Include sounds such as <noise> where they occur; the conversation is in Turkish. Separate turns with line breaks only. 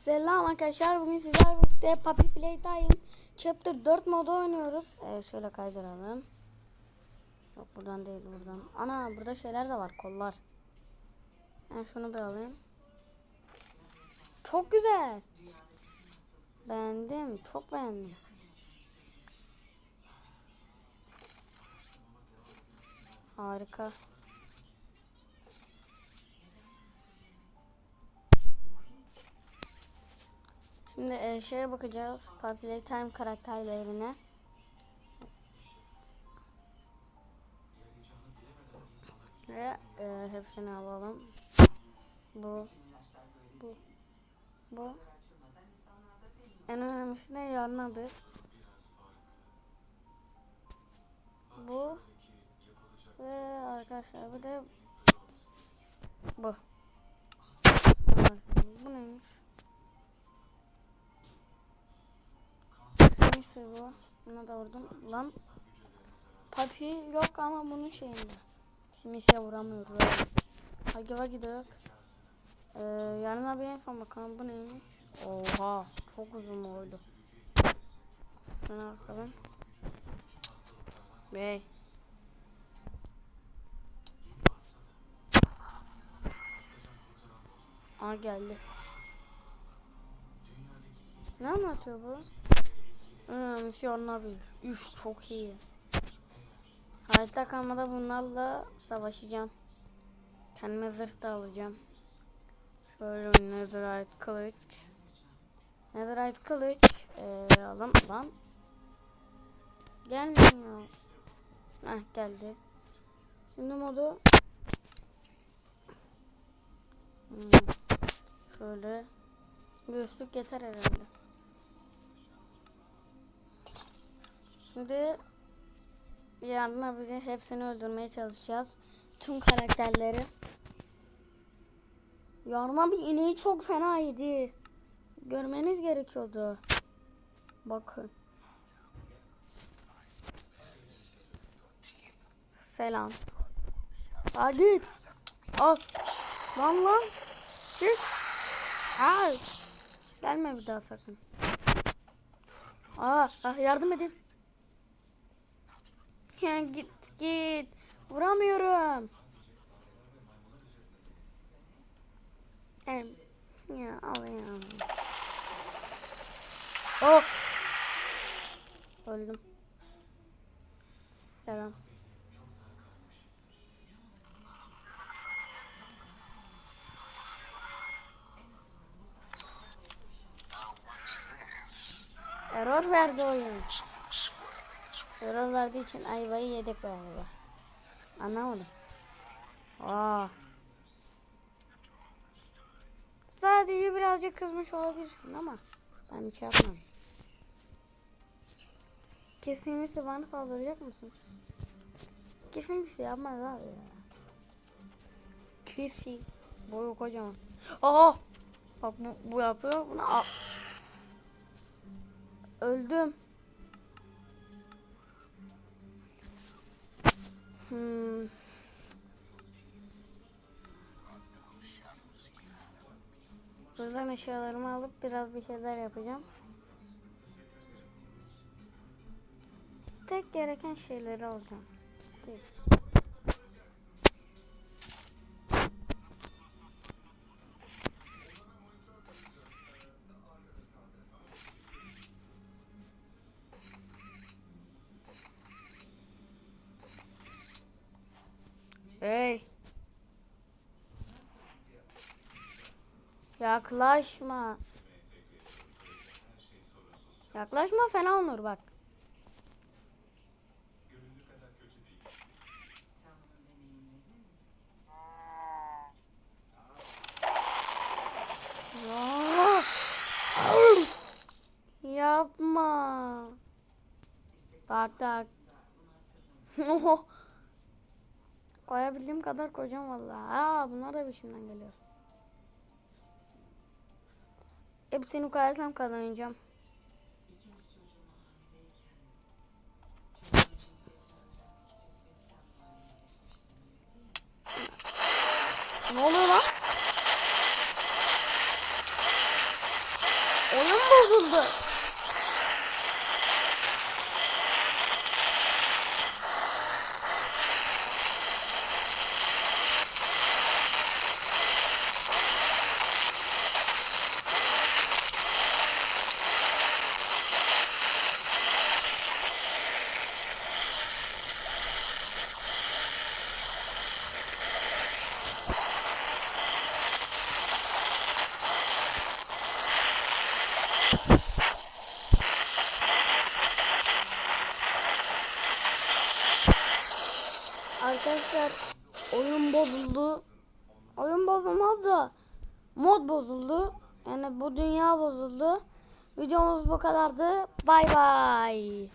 Selam arkadaşlar. Bugün sizlerle birlikte Puppy Playtime Chapter 4 modu oynuyoruz. Evet şöyle kaydıralım. Yok buradan değil buradan. Ana burada şeyler de var kollar. Ben şunu bir alayım. Çok güzel. Beğendim. Çok beğendim. Harika. Şimdi e, şeye bakacağız. Puppy Time karakterlerine. Ve e, hepsini alalım. Bu. Bu. Bu. En önemlisi de yarın adı. Bu. Ve arkadaşlar bir de bu. Bu neymiş? Neyse bu. Buna da vurdum. Lan. Papi yok ama bunun şeyinde. Simisiye vuramıyoruz. öyle. Hagi vagi de yok. Ee, yarın abi en son bakalım bu neymiş? Oha çok uzun oldu. Şuna bakalım. Bey. Aa geldi. Ne anlatıyor bu? Hmm, misyon abi. Üf çok iyi. Hayatta kalmada bunlarla savaşacağım. Kendime zırh da alacağım. Şöyle netherite kılıç. Netherite kılıç. Ee, alalım lan. Gelmiyor. Heh geldi. Şimdi modu hmm, şöyle göğüslük yeter herhalde. Şimdi yanına bize hepsini öldürmeye çalışacağız. Tüm karakterleri. Yarma bir ineği çok fena yedi. Görmeniz gerekiyordu. Bakın. Selam. Hadi. Al. Lan lan. Çık. Al. Gelme bir daha sakın. Aa, ah, yardım edin. Git git. Vuramıyorum. Ya al ya. Oh. Öldüm. Selam. Error verdi oyun. Error verdiği için ayvayı yedik galiba. Anlamadım. Aa. Sadece birazcık kızmış olabilirsin ama ben bir şey yapmadım. Kesinlikle bana saldıracak mısın? Kesinlikle yapmaz abi ya. Kisi. Boyu kocaman. Aha! Bak bu, bu yapıyor. Bunu al. Öldüm. Hmm. Buradan eşyalarımı alıp biraz bir şeyler yapacağım. Tek gereken şeyleri alacağım. Tek. Yaklaşma. Yaklaşma fena olur bak. Ya. Yapma. Bak. Oho. <laughs> Koyabildiğim kadar koyacağım vallahi. Aa bunlar da peşimden geliyor. Hepsini koyarsam kazanacağım. Ne oluyor lan? Oyun bozuldu. Arkadaşlar oyun bozuldu. Oyun bozulmadı da mod bozuldu. Yani bu dünya bozuldu. Videomuz bu kadardı. Bay bay.